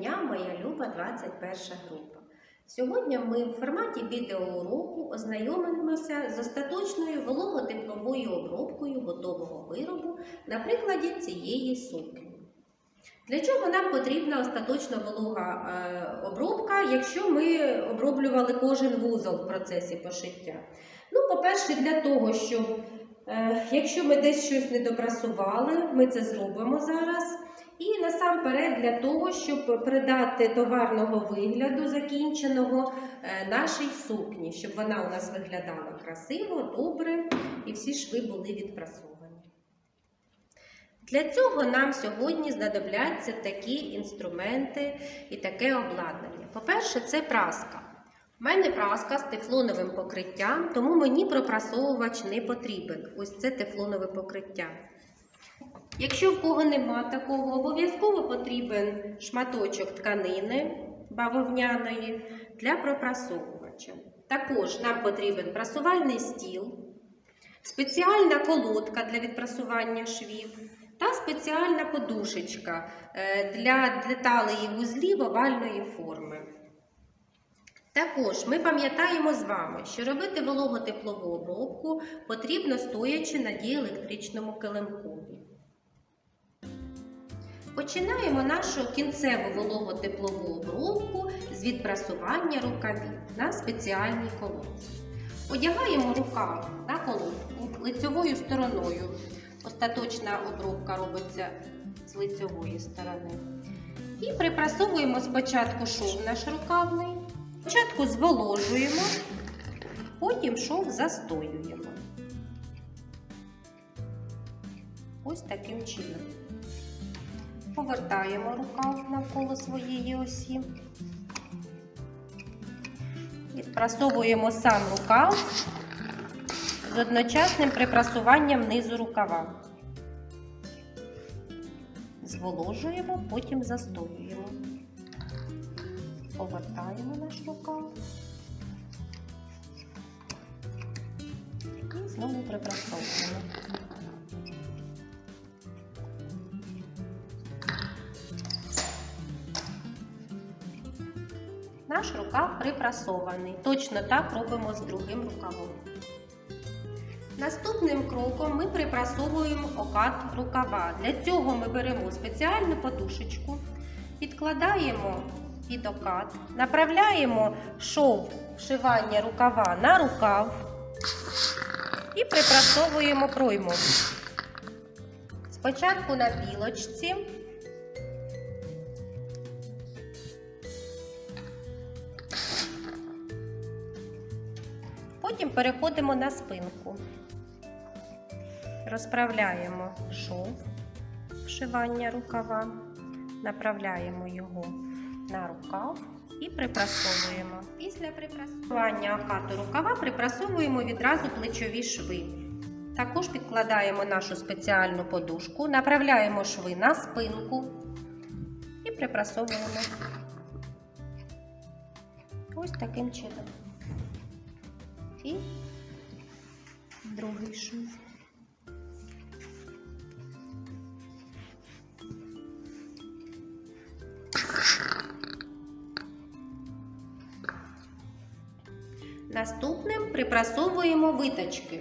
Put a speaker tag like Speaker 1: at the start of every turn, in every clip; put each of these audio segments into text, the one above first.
Speaker 1: дня, моя люба 21 група. Сьогодні ми в форматі відеоуроку ознайомимося з остаточною вологотепловою обробкою готового виробу на прикладі цієї сукні. Для чого нам потрібна остаточна волога е, обробка, якщо ми оброблювали кожен вузол в процесі пошиття? Ну, по-перше, для того, щоб е, якщо ми десь щось не допрасували, ми це зробимо зараз. І насамперед для того, щоб придати товарного вигляду закінченого е, нашій сукні, щоб вона у нас виглядала красиво, добре і всі шви були відпрасовані. Для цього нам сьогодні знадобляться такі інструменти і таке обладнання. По-перше, це праска. У мене праска з тефлоновим покриттям, тому мені пропрасовувач не потрібен. Ось це тефлонове покриття. Якщо в кого нема такого, обов'язково потрібен шматочок тканини бавовняної для пропрасовувача. Також нам потрібен прасувальний стіл, спеціальна колодка для відпрасування швів та спеціальна подушечка е, для деталей і вузлів овальної форми. Також ми пам'ятаємо з вами, що робити вологотеплову обробку потрібно стоячи на діелектричному килимкові. Починаємо нашу кінцеву вологотеплову обробку з відпрасування рукавів на спеціальній колодці. Одягаємо рукав на колодку лицьовою стороною. Остаточна обробка робиться з лицьової сторони. І припрасовуємо спочатку шов наш рукавний. Спочатку зволожуємо, потім шов застоюємо. Ось таким чином. Повертаємо рукав навколо своєї осі. Відпрасовуємо сам рукав з одночасним припрасуванням низу рукава. Зволожуємо, потім застоюємо. Повертаємо наш рукав і знову припрасовуємо. Наш рукав припрасований. Точно так робимо з другим рукавом. Наступним кроком ми припрасовуємо окат рукава. Для цього ми беремо спеціальну подушечку, підкладаємо під окат, направляємо шов вшивання рукава на рукав і припрасовуємо пройму. Спочатку на білочці. Переходимо на спинку. Розправляємо шов вшивання рукава, направляємо його на рукав і припрасовуємо. Після припрасування окату рукава припрасовуємо відразу плечові шви. Також підкладаємо нашу спеціальну подушку, направляємо шви на спинку і припрасовуємо ось таким чином. І другий шов. Наступним припрасовуємо виточки.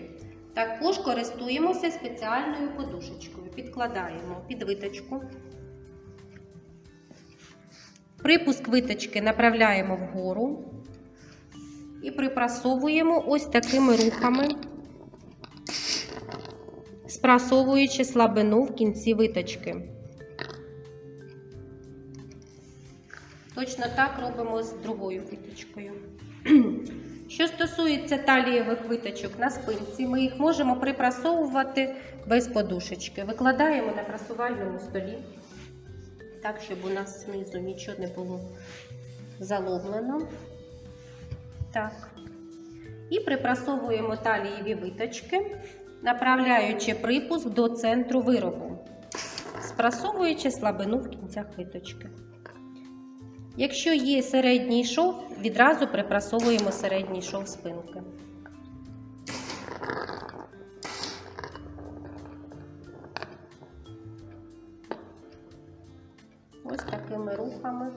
Speaker 1: Також користуємося спеціальною подушечкою. Підкладаємо під виточку. Припуск виточки направляємо вгору і припрасовуємо ось такими рухами, спрасовуючи слабину в кінці виточки. Точно так робимо з другою виточкою. Що стосується талієвих виточок на спинці, ми їх можемо припрасовувати без подушечки. Викладаємо на прасувальному столі, так, щоб у нас знизу нічого не було заловлено. Так. І припрасовуємо талієві виточки, направляючи припуск до центру виробу, спрасовуючи слабину в кінцях виточки. Якщо є середній шов, відразу припрасовуємо середній шов спинки. Ось такими рухами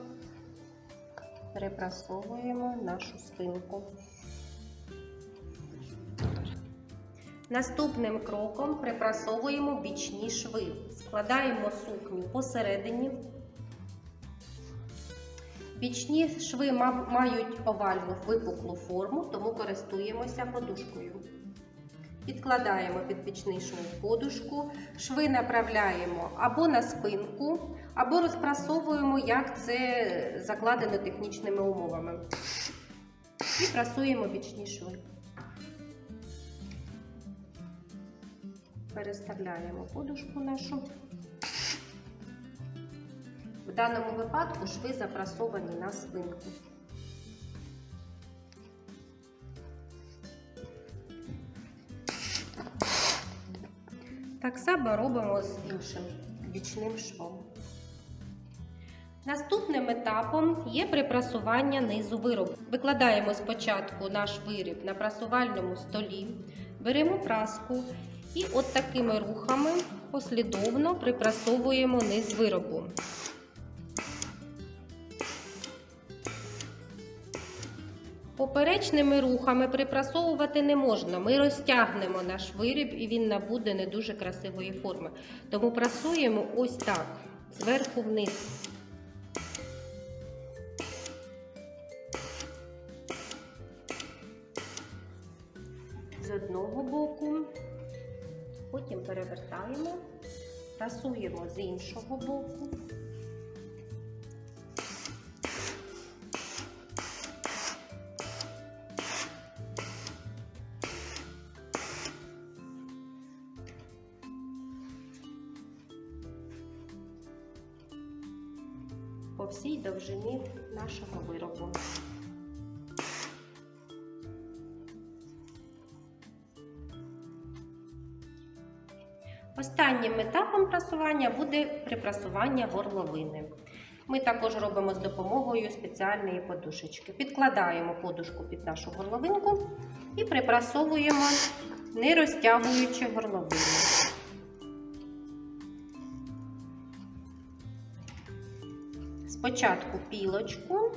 Speaker 1: перепрасовуємо нашу спинку. Наступним кроком припрасовуємо бічні шви. Складаємо сукню посередині. Бічні шви мають овальну випуклу форму, тому користуємося подушкою. Підкладаємо під шов подушку, шви направляємо або на спинку, або розпрасовуємо, як це закладено технічними умовами. І прасуємо бічні шви. Переставляємо подушку нашу. В даному випадку шви запрасовані на спинку. Так само робимо з іншим бічним швом. Наступним етапом є припрасування низу виробу. Викладаємо спочатку наш виріб на прасувальному столі, беремо праску і от такими рухами послідовно припрасовуємо низ виробу. Поперечними рухами припрасовувати не можна. Ми розтягнемо наш виріб і він набуде не дуже красивої форми. Тому прасуємо ось так, зверху вниз. З одного боку, потім перевертаємо, прасуємо з іншого боку. По всій довжині нашого виробу. Останнім етапом прасування буде припрасування горловини. Ми також робимо з допомогою спеціальної подушечки. Підкладаємо подушку під нашу горловинку і припрасовуємо, не розтягуючи горловину. Спочатку пілочку.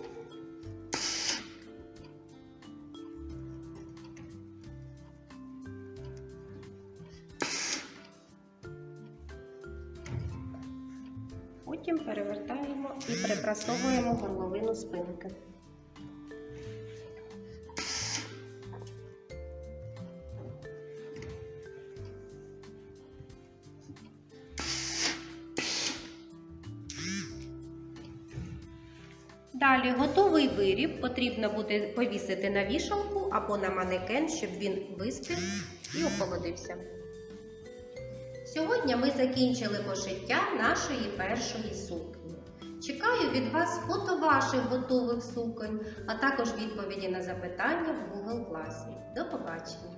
Speaker 1: Потім перевертаємо і припрасовуємо горловину спинки. Далі готовий виріб потрібно буде повісити на вішалку або на манекен, щоб він вистив і охолодився. Сьогодні ми закінчили пошиття нашої першої сукні. Чекаю від вас фото ваших готових суконь, а також відповіді на запитання в Google класі. До побачення!